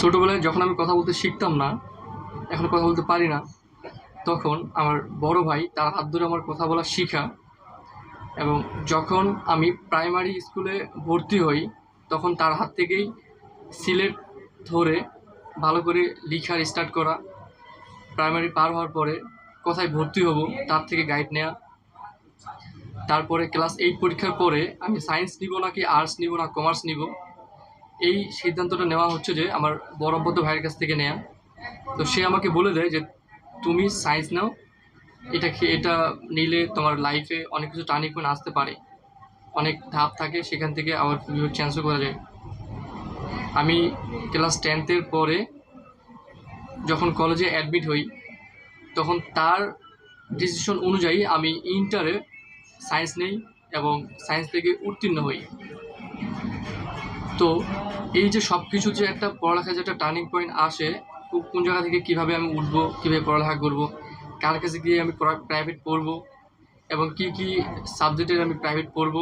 ছোটোবেলায় যখন আমি কথা বলতে শিখতাম না, এখন কথা বলতে পারি না, তখন আমার বড় ভাই তার হাত ধরে আমার কথা বলা শিখা এবং যখন আমি প্রাইমারি স্কুলে ভর্তি হই, তখন তার হাত থেকেই সিলেট ধরে ভালো করে লিখার স্টার্ট করা। প্রাইমারি পার হওয়ার পরে কোথায় ভর্তি হব তার থেকে গাইড নেওয়া তারপরে ক্লাস এইট পরীক্ষার পরে আমি সায়েন্স নিব নাকি আর্টস নিব না কমার্স নিব। এই সিদ্ধান্তটা নেওয়া হচ্ছে যে আমার বড়ব্বত ভাইয়ের কাছ থেকে নেয়া। তো সে আমাকে বলে দেয় যে, তুমি সায়েন্স নাও। এটা এটা নিলে তোমার লাইফে অনেক কিছু টার্নিং পয়েন্ট আসতে পারে। অনেক ধাপ থাকে, সেখান থেকে আবার চেঞ্জও করা যায়। আমি ক্লাস টেন্থের পরে যখন কলেজে অ্যাডমিট হই, তখন তার ডিসিশন অনুযায়ী আমি ইন্টারে সায়েন্স নেই এবং সায়েন্স থেকে উত্তীর্ণ হই। তো এই যে সব কিছু যে একটা পড়ালেখার যে একটা টার্নিং পয়েন্ট আসে কোন জায়গা থেকে কীভাবে আমি উঠবো, কীভাবে পড়ালেখা করব, কার কাছে গিয়ে আমি প্রাইভেট পড়ব, এবং কি কি সাবজেক্টের আমি প্রাইভেট পড়ব,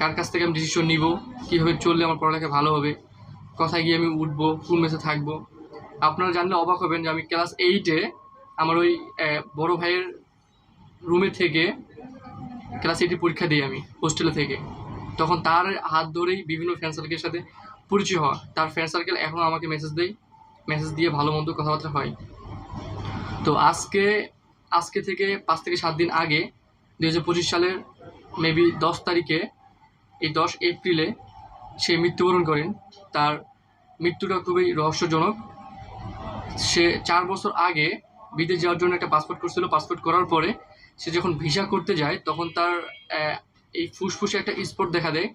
কার কাছ থেকে আমি ডিসিশন নিব, কীভাবে চললে আমার পড়ালেখা ভালো হবে, কোথায় গিয়ে আমি উঠবো, কোন মেসে থাকব। আপনারা জানলে অবাক হবেন যে আমি ক্লাস এইটে আমার ওই বড় ভাইয়ের রুমে থেকে ক্লাস এইটে পরীক্ষা দিই আমি হোস্টেলে থেকে। তখন তার হাত ধরেই বিভিন্ন ফ্রেন্ড সার্কেলের সাথে পরিচয় হওয়া। তার ফ্রেন্ড সার্কেল এখনও আমাকে মেসেজ দেয়। মেসেজ দিয়ে ভালো মন্দ কথাবার্তা হয়। তো আজকে আজকে থেকে পাঁচ থেকে সাত দিন আগে দু হাজার পঁচিশ সালের মেবি দশ তারিখে, এই দশ এপ্রিলে সে মৃত্যুবরণ করেন। তার মৃত্যুটা খুবই রহস্যজনক। সে চার বছর আগে বিদেশ যাওয়ার জন্য একটা পাসপোর্ট করছিল পাসপোর্ট করার পরে সে যখন ভিসা করতে যায়, তখন তার এই ফুসফুসে একটা স্পট দেখা দেয়।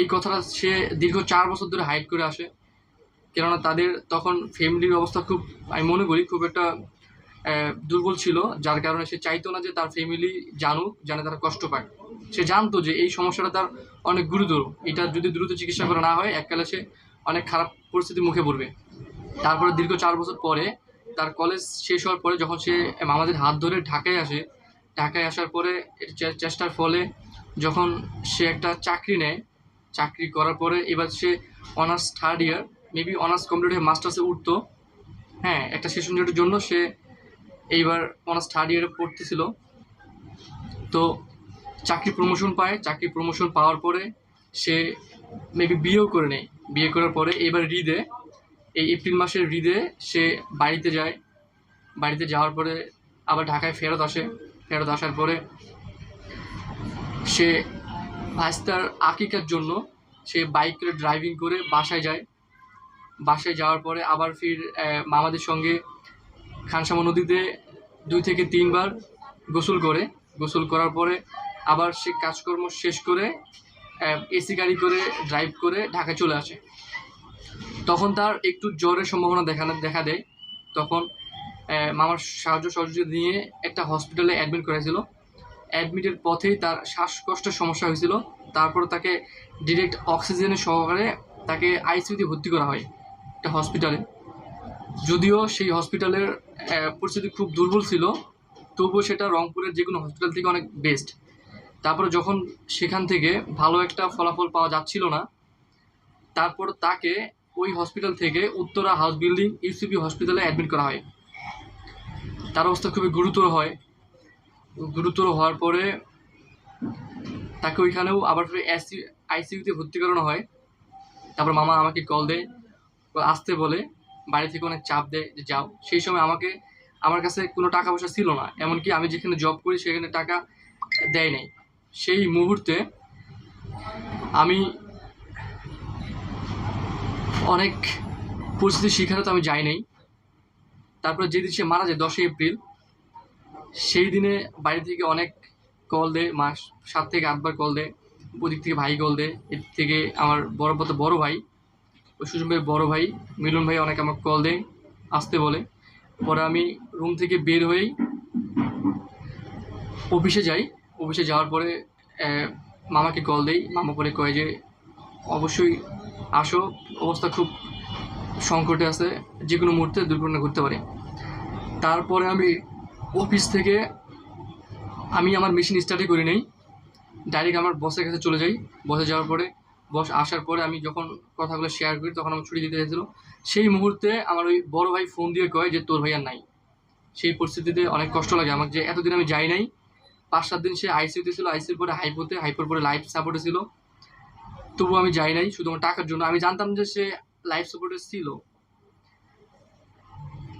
এই কথাটা সে দীর্ঘ চার বছর ধরে হাইড করে আসে। কেননা তাদের তখন ফ্যামিলির অবস্থা খুব, আমি মনে করি, খুব একটা দুর্বল ছিল। যার কারণে সে চাইতো না যে তার ফ্যামিলি জানুক জানে তারা কষ্ট পায়। সে জানতো যে এই সমস্যাটা তার অনেক গুরুতর। এটা যদি দ্রুত চিকিৎসা করা না হয়, এককালে সে অনেক খারাপ পরিস্থিতির মুখে পড়বে। তারপরে দীর্ঘ চার বছর পরে তার কলেজ শেষ হওয়ার পরে যখন সে আমাদের হাত ধরে ঢাকায় আসে, ঢাকায় আসার পরে চেষ্টার ফলে যখন সে একটা চাকরি নেয়, চাকরি করার পরে এবার সে honours third year maybe honours complete হয়ে মাস্টার্সে উঠতো। হ্যাঁ একটা সেশনের জন্য সে এইবার অনার্স থার্ড ইয়ারে পড়তেছিল। তো চাকরি প্রমোশন পায়। চাকরি প্রমোশন পাওয়ার পরে সে মেবি বিয়েও করে নেয়। বিয়ে করার পরে এবার হৃদে এই এপ্রিল মাসের হৃদে সে বাড়িতে যায়। বাড়িতে যাওয়ার পরে আবার ঢাকায় ফেরত আসে। ফেরত আসার পরে সে ভাস্তার আকিকার জন্য সে বাইক করে ড্রাইভিং করে বাসায় যায়। বাসায় যাওয়ার পরে আবার ফির মামাদের সঙ্গে খানসামা নদীতে দুই থেকে তিনবার গোসল করে। গোসল করার পরে আবার সে কাজকর্ম শেষ করে এসি গাড়ি করে ড্রাইভ করে ঢাকা চলে আসে। তখন তার একটু জ্বরের সম্ভাবনা দেখা দেখা দেয়। তখন মামার সাহায্য সহযোগিতা নিয়ে একটা হসপিটালে অ্যাডমিট করেছিল অ্যাডমিটের পথেই তার শ্বাসকষ্টের সমস্যা হয়েছিল। তারপর তাকে ডিরেক্ট অক্সিজেনের সহকারে তাকে আইসিইউতে ভর্তি করা হয় একটা হসপিটালে। যদিও সেই হসপিটালের পরিস্থিতি খুব দুর্বল ছিল, তবুও সেটা রংপুরের যে কোনো হসপিটাল থেকে অনেক বেস্ট। তারপরে যখন সেখান থেকে ভালো একটা ফলাফল পাওয়া যাচ্ছিল না, তারপর তাকে ওই হসপিটাল থেকে উত্তরা হাউস বিল্ডিং ইউসিপি হসপিটালে অ্যাডমিট করা হয়। তার অবস্থা খুবই গুরুতর হয়। গুরুতর হওয়ার পরে তাকে ওইখানেও আবার ফিরে এসি আইসিইউতে ভর্তি করানো হয়। তারপর মামা আমাকে কল দেয় আসতে বলে, বাড়ি থেকে অনেক চাপ দেয় যে যাও। সেই সময় আমাকে, আমার কাছে কোনো টাকা পয়সা ছিল না, এমনকি আমি যেখানে জব করি সেখানে টাকা দেয় নাই। সেই মুহূর্তে আমি অনেক পরিস্থিতির শিকারে তো আমি যাই নাই। তারপরে যেদিন সে মারা যায় দশই এপ্রিল সেই দিনে বাড়ি থেকে অনেক কল দেয় মাস সাত থেকে আটবার কল দেয়, ওদিক থেকে ভাই কল দেয়, এর থেকে আমার বড় পথে বড় ভাই, ওই সুজন ভাই বড় ভাই, মিলন ভাই অনেক আমাকে কল দেয়, আসতে বলে। পরে আমি রুম থেকে বের হয়েই অফিসে যাই। অফিসে যাওয়ার পরে মামাকে কল দেই। মামা পরে কয় যে, অবশ্যই আসো। অবস্থা খুব সংকটে আছে। যে কোনো মুহূর্তে দুর্ঘটনা ঘটতে পারে। তারপরে আমি অফিস থেকে আমি আমার মেশিন স্টার্টই করি নেই। ডাইরেক্ট আমার বসের কাছে চলে যাই। বসে যাওয়ার পরে বস আসার পরে আমি যখন কথাগুলো শেয়ার করি, তখন আমার ছুটি দিতে চাইছিল। সেই মুহূর্তে আমার ওই বড় ভাই ফোন দিয়ে কয় যে, তোর ভাই আর নাই। সেই পরিস্থিতিতে অনেক কষ্ট লাগে আমার যে, এতদিন আমি যাই নাই। পাঁচ সাত দিন সে আইসিউতে ছিল আইসিউর পরে হাইপোতে হাইপোর পরে লাইফ সাপোর্টে ছিল। তবুও আমি যাই নাই, শুধুমাত্র টাকার জন্য। আমি জানতাম যে সে লাইফ সাপোর্টে ছিল।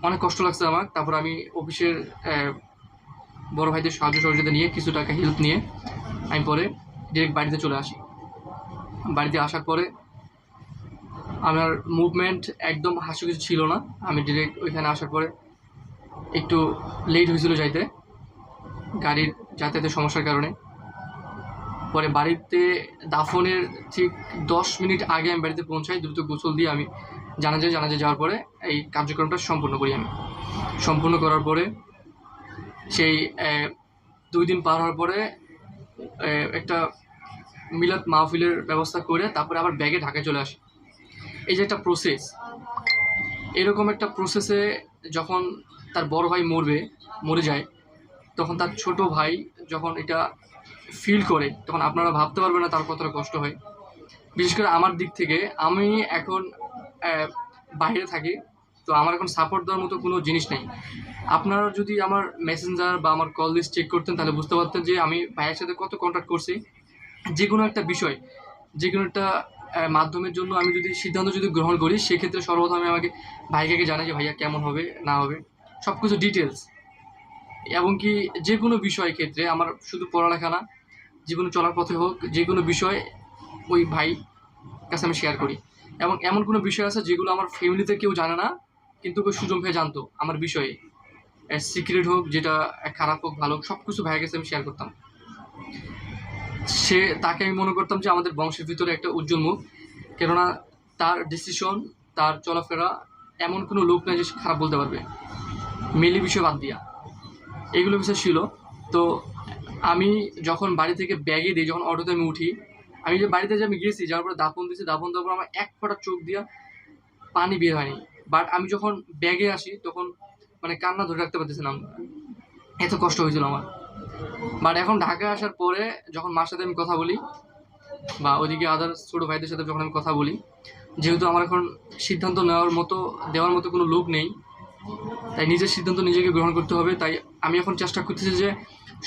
অনেক কষ্ট লাগছে আমার। তারপর আমি অফিসের বড় ভাইদের সাহায্য সহযোগিতা নিয়ে কিছু টাকা হেল্প নিয়ে আমি পরে ডিরেক্ট বাড়িতে চলে আসি। বাড়িতে আসার পরে আমার মুভমেন্ট একদম হাসি কিছু ছিল না। আমি ডিরেক্ট ওইখানে আসার পরে একটু লেট হয়েছিল যাইতে, গাড়ির যাতায়াতের সমস্যার কারণে। পরে বাড়িতে দাফনের ঠিক দশ মিনিট আগে আমি বাড়িতে পৌঁছাই, দ্রুত গোসল দিয়ে আমি জানাজে জানাজে যাওয়ার পরে এই কার্যক্রমটা সম্পূর্ণ করি আমি। সম্পূর্ণ করার পরে সেই দুই দিন পার হওয়ার পরে একটা মিলাদ মাহফিলের ব্যবস্থা করে তারপরে আবার ব্যাগে ঢাকায় চলে আসি। এই যে একটা প্রসেস এরকম একটা প্রসেসে যখন তার বড় ভাই মরবে, মরে যায়, তখন তার ছোট ভাই যখন এটা ফিল করে, তখন আপনারা ভাবতে পারবেন না তার কতটা কষ্ট হয়। বিশেষ করে আমার দিক থেকে, আমি এখন বাইরে থাকি, তো আমার এখন সাপোর্ট দেওয়ার মতো কোনো জিনিস নেই। আপনারা যদি আমার মেসেঞ্জার বা আমার কল লিস্ট চেক করতেন, তাহলে বুঝতে পারতেন যে আমি ভাইয়ের সাথে কত কন্ট্যাক্ট করছি। যে কোনো একটা বিষয়, যে কোনো একটা মাধ্যমের জন্য আমি যদি সিদ্ধান্ত যদি গ্রহণ করি, সেক্ষেত্রে সর্বপ্রথম আমি আমাকে ভাইকে জানাই যে, ভাইয়া, কেমন হবে, না হবে? সব কিছু ডিটেলস এবং কি যে কোনো বিষয় ক্ষেত্রে আমার শুধু পড়ালেখা না, জীবনে চলার পথে হোক, যে কোনো বিষয় ওই ভাই কাছে আমি শেয়ার করি। এবং এমন কোনো বিষয় আছে যেগুলো আমার ফ্যামিলিতে কেউ জানে না, কিন্তু ওই সুজন ভাই জানতো আমার বিষয়ে। সিক্রেট হোক, যেটা খারাপ হোক, ভালো হোক সব কিছু ভাইয়ের কাছে আমি শেয়ার করতাম। সে, তাকে আমি মনে করতাম যে আমাদের বংশের ভিতরে একটা উজ্জ্বল মুখ, কেননা তার ডিসিশন তার চলাফেরা এমন কোনো লোক নাই যে সে খারাপ বলতে পারবে। মেলি বিষয় বাদ দিয়া। এগুলো বিষয় ছিল। তো আমি যখন বাড়ি থেকে ব্যাগে দিই, যখন অটোতে আমি উঠি আমি যে বাড়িতে যে আমি গিয়েছি, যাওয়ার পরে দাপন দিয়েছি দাপন দেওয়ার পর আমার এক ফোঁটা চোখ দিয়া পানি বের হয়নি। বাট আমি যখন ব্যাগে আসি, তখন মানে কান্না ধরে রাখতে পারতেছিলাম। এত কষ্ট হয়েছিল আমার। বাট এখন ঢাকায় আসার পরে যখন মার সাথে আমি কথা বলি, বা ওইদিকে আদার ছোটো ভাইদের সাথে যখন আমি কথা বলি, যেহেতু আমার এখন সিদ্ধান্ত নেওয়ার মতো, দেওয়ার মতো কোনো লোক নেই, তাই নিজের সিদ্ধান্ত নিজেকে গ্রহণ করতে হবে। তাই আমি এখন চেষ্টা করতেছি যে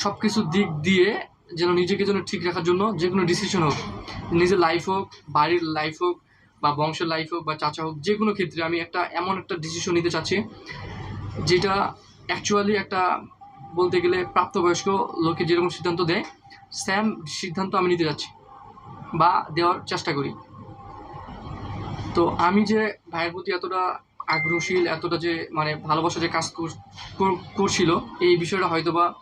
সব কিছু দিক দিয়ে যেন নিজেকে যেন ঠিক রাখার জন্য যে কোনো ডিসিশন হোক, নিজের লাইফ হোক, বাড়ির লাইফ হোক, বা বংশের লাইফ হোক, বা চাচা হোক যে কোনো ক্ষেত্রে আমি একটা এমন একটা ডিসিশন নিতে চাচ্ছি, যেটা অ্যাকচুয়ালি একটা বলতে গেলে প্রাপ্তবয়স্ক লোকে যেরকম সিদ্ধান্ত দেয় স্যাম সিদ্ধান্ত আমি নিতে যাচ্ছি, বা দেওয়ার চেষ্টা করি। তো আমি যে ভাইয়ের প্রতি এতটা আগ্রহশীল, এতটা যে মানে ভালোবাসা যে কাজ কর- কর- করছিল, এই বিষয়টা হয়তো বা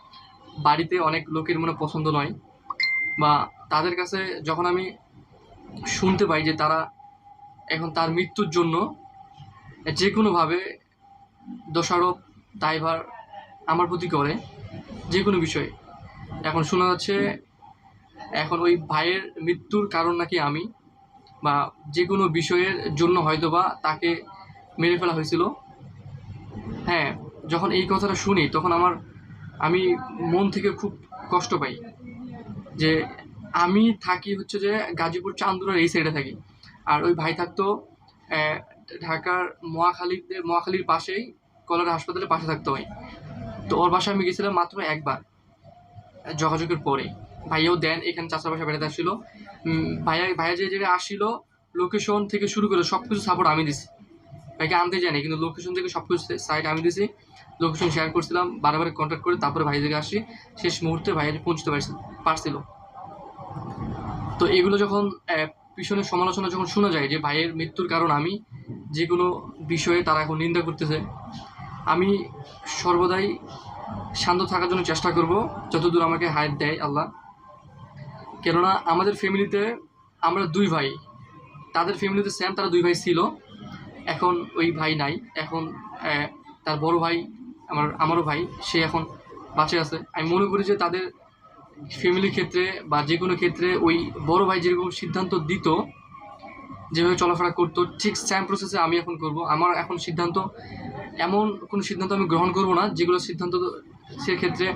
বাড়িতে অনেক লোকের মনে পছন্দ নয় বা তাদের কাছে যখন আমি শুনতে পাই যে তারা এখন তার মৃত্যুর জন্য যে কোনোভাবে দোষারোপ, দায়ভার আমার প্রতি করে, যে কোনো বিষয়ে। এখন শোনা যাচ্ছে এখন ওই ভাইয়ের মৃত্যুর কারণ নাকি আমি বা যে কোনো বিষয়ের জন্য হয়তোবা তাকে মেরে ফেলা হয়েছিল। হ্যাঁ যখন এই কথাটা শুনি তখন আমার আমি মন থেকে খুব কষ্ট পাই যে আমি থাকি হচ্ছে যে গাজীপুর চান্দুরার এই সাইডে থাকি। আর ওই ভাই থাকতো ঢাকার মহাখালীতে মহাখালীর পাশেই, কলেরা হাসপাতালের পাশে থাকতো ভাই তো ওর বাসায় আমি গেছিলাম মাত্র একবার, যোগাযোগের পরে। ভাইয়াও দেন, এখানে চাষার বাসা বেড়াতে আসছিল। ভাইয়া ভাইয়া যে জায়গায় আসছিল লোকেশন থেকে শুরু করে সব কিছু সাপোর্ট আমি দিছি। ভাইকে আনতে জানি কিন্তু লোকেশন থেকে সব কিছু সাইড আমি দিছি লোকেশন শেয়ার করছিলাম, বারবার কন্ট্যাক্ট করে তারপরে ভাই থেকে আসি, শেষ মুহূর্তে ভাইয়ের পৌঁছতে পারছিল। তো এগুলো যখন পিছনের সমালোচনা যখন শোনা যায় যে ভাইয়ের মৃত্যুর কারণ আমি যে কোনো বিষয়ে তারা এখন নিন্দা করতেছে, আমি সর্বদাই শান্ত থাকার জন্য চেষ্টা করব, যতদূর আমাকে হায়াত দেয় আল্লাহ। কেননা আমাদের ফ্যামিলিতে আমরা দুই ভাই, তাদের ফ্যামিলিতে সেম তারা দুই ভাই ছিল। এখন ওই ভাই নাই। এখন তার বড় ভাই, আমার, আমারও ভাই, সে এখন বাঁচে আছে। আমি মনে করি যে তাদের ফ্যামিলির ক্ষেত্রে বা যে কোনো ক্ষেত্রে ওই বড় ভাই যেরকম সিদ্ধান্ত দিত, যেভাবে চলাফেরা করতো, ঠিক সেম প্রসেসে আমি এখন করব। আমার এখন সিদ্ধান্ত এমন কোনো সিদ্ধান্ত আমি গ্রহণ করব না, যেগুলো সিদ্ধান্ত সেক্ষেত্রে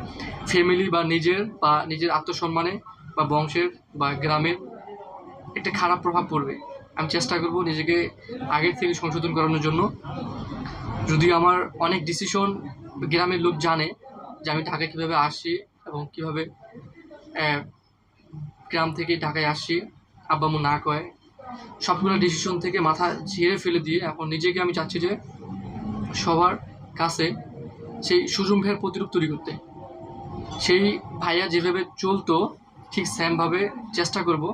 ফ্যামিলি বা নিজের বা নিজের আত্মসম্মানে বা বংশের বা গ্রামের একটা খারাপ প্রভাব পড়বে। আমি চেষ্টা করব নিজেকে আগের থেকে সংশোধন করানোর জন্য। যদিও আমার অনেক ডিসিশন গ্রামের লোক জানে যে আমি ঢাকায় কীভাবে আসি এবং কীভাবে গ্রাম থেকে ঢাকায় আসি আব্বা আম্মু না কয়। সবগুলো ডিসিশন থেকে মাথা ঝেড়ে ফেলে দিয়ে এখন নিজেকে আমি চাচ্ছি যে সবার কাছে সেই সুজম ভাইয়ের প্রতিরূপ তৈরি করতে। সেই ভাইয়া যেভাবে চলতো, ঠিক সেমভাবে চেষ্টা করব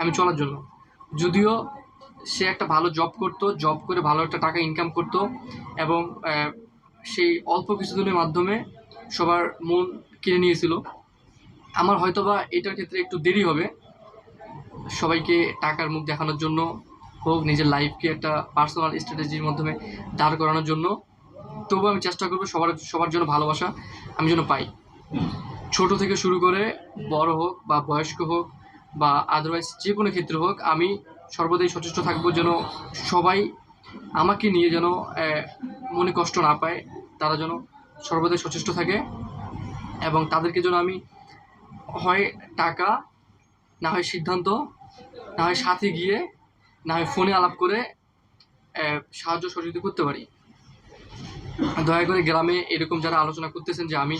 আমি চলার জন্য। যদিও সে একটা ভালো জব করতো জব করে ভালো একটা টাকা ইনকাম করতো এবং সেই অল্প কিছুদিনের মাধ্যমে সবার মন কিনে নিয়েছিল। আমার হয়তোবা এটার ক্ষেত্রে একটু দেরি হবে। সবাইকে টাকার মুখ দেখানোর জন্য হোক, নিজের লাইফকে একটা পার্সোনাল স্ট্র্যাটেজির মাধ্যমে দাঁড় করানোর জন্য। তবুও আমি চেষ্টা করব সবার সবার জন্য ভালোবাসা আমি যেন পাই। ছোট থেকে শুরু করে বড় হোক বা বয়স্ক হোক বা আদারওয়াইজ যে কোনো ক্ষেত্রে হোক, আমি সর্বদাই সচেষ্ট থাকব যেন সবাই আমাকে নিয়ে যেন মনে কষ্ট না পায়, তারা যেন সর্বদাই সচেষ্ট থাকে এবং তাদেরকে যেন আমি হয় টাকা, না হয় সিদ্ধান্ত, না হয় সাথে গিয়ে, না হয় ফোনে আলাপ করে সাহায্য সহযোগিতা করতে পারি। দয়া করে গ্রামে এরকম যারা আলোচনা করতেছেন যে আমি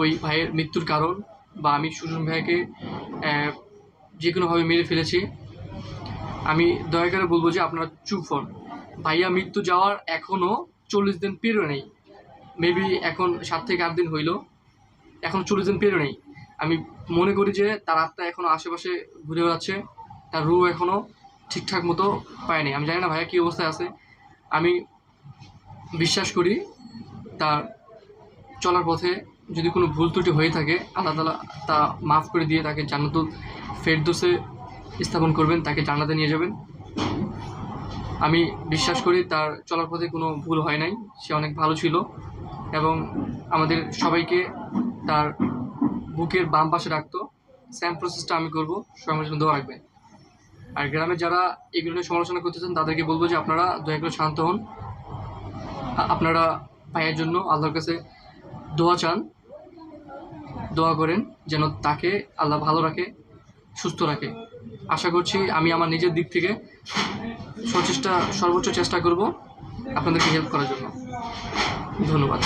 ওই ভাইয়ের মৃত্যুর কারণ বা আমি সুজন ভাইকে যে কোনোভাবে মেরে ফেলেছি আমি দয়া করে বলব যে আপনারা চুপ হন। ভাইয়া মৃত্যু যাওয়ার এখনও চল্লিশ দিন পেরো নেই। মেবি এখন সাত থেকে আট দিন হইল। এখন চল্লিশ দিন পেরো নেই। আমি মনে করি যে তার আত্মা এখনও আশেপাশে ঘুরে বেড়াচ্ছে। তার রু এখনও ঠিকঠাক মতো পায়নি আমি জানি না ভাইয়া কী অবস্থায় আছে। আমি বিশ্বাস করি তার চলার পথে যদি কোনো ভুল ত্রুটি হয়ে থাকে, আল্লাহ তালা তা মাফ করে দিয়ে তাকে জান্নাতুল ফেরদোসে স্থাপন করবেন, তাকে জান্নাতে নিয়ে যাবেন। আমি বিশ্বাস করি তার চলার পথে কোনো ভুল হয় নাই, সে অনেক ভালো ছিল এবং আমাদের সবাইকে তার বুকের বাম পাশে রাখতো। সেম প্রসেসটা আমি করব, সবাই আমার দোয়া রাখবেন। আর গ্রামে যারা এগুলো নিয়ে সমালোচনা করতেছেন, তাদেরকে বলব যে আপনারা দয়া করে শান্ত হন। আপনারা ভাইয়ের জন্য আল্লাহর কাছে দোয়া চান। দোয়া করেন যেন তাকে আল্লাহ ভালো রাখে, সুস্থ রাখে। আশা করছি আমি আমার নিজের দিক থেকে সচেষ্টা, সর্বোচ্চ চেষ্টা করব আপনাদেরকে হেল্প করার জন্য। ধন্যবাদ।